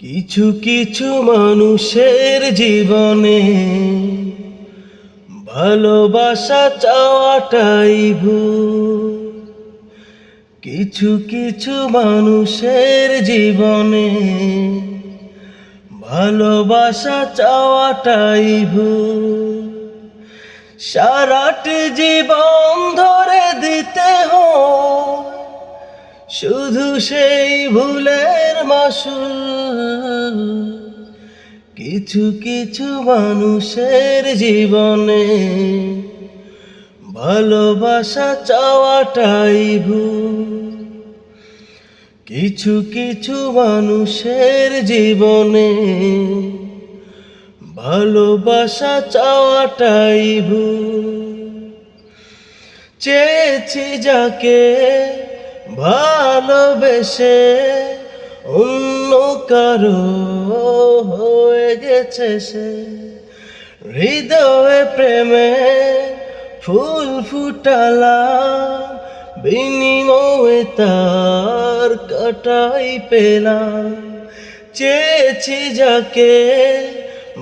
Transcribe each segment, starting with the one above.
কিছু কিছু মানুষের জীবনে ভালোবাসা চাওয়াটাই কিছু কিছু মানুষের জীবনে ভালোবাসা চাওয়াটাই ভুল। সারাটি জীবন ধরে দিতে শুধু সেই ভুলের মাসুল। কিছু কিছু মানুষের জীবনে ভালোবাসা চাওয়াটাই ভুল। কিছু কিছু মানুষের জীবনে ভালোবাসা চাওয়াটাই ভুল। চেয়েছি যাকে ভালোবেসে অন্য কারও হয়ে গেছে সে। হৃদয়ে প্রেমে ফুল ফুটালাম বিনিময়ে তার কাটাই পেলাম। চেয়েছি যাকে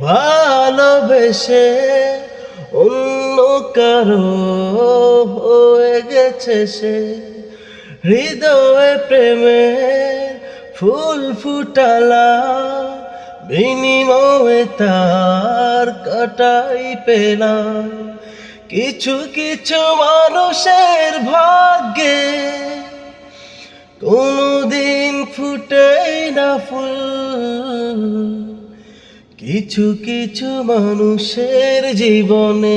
ভালোবেসে অন্য কারও হয়ে গেছে সে। হৃদয়ে প্রেমে ফুল ফুটালা, বিনিময়ে তার কাটাই পেলাম। কিছু কিছু মানুষের ভাগ্যে কোনদিন ফুটে না ফুল। কিছু কিছু মানুষের জীবনে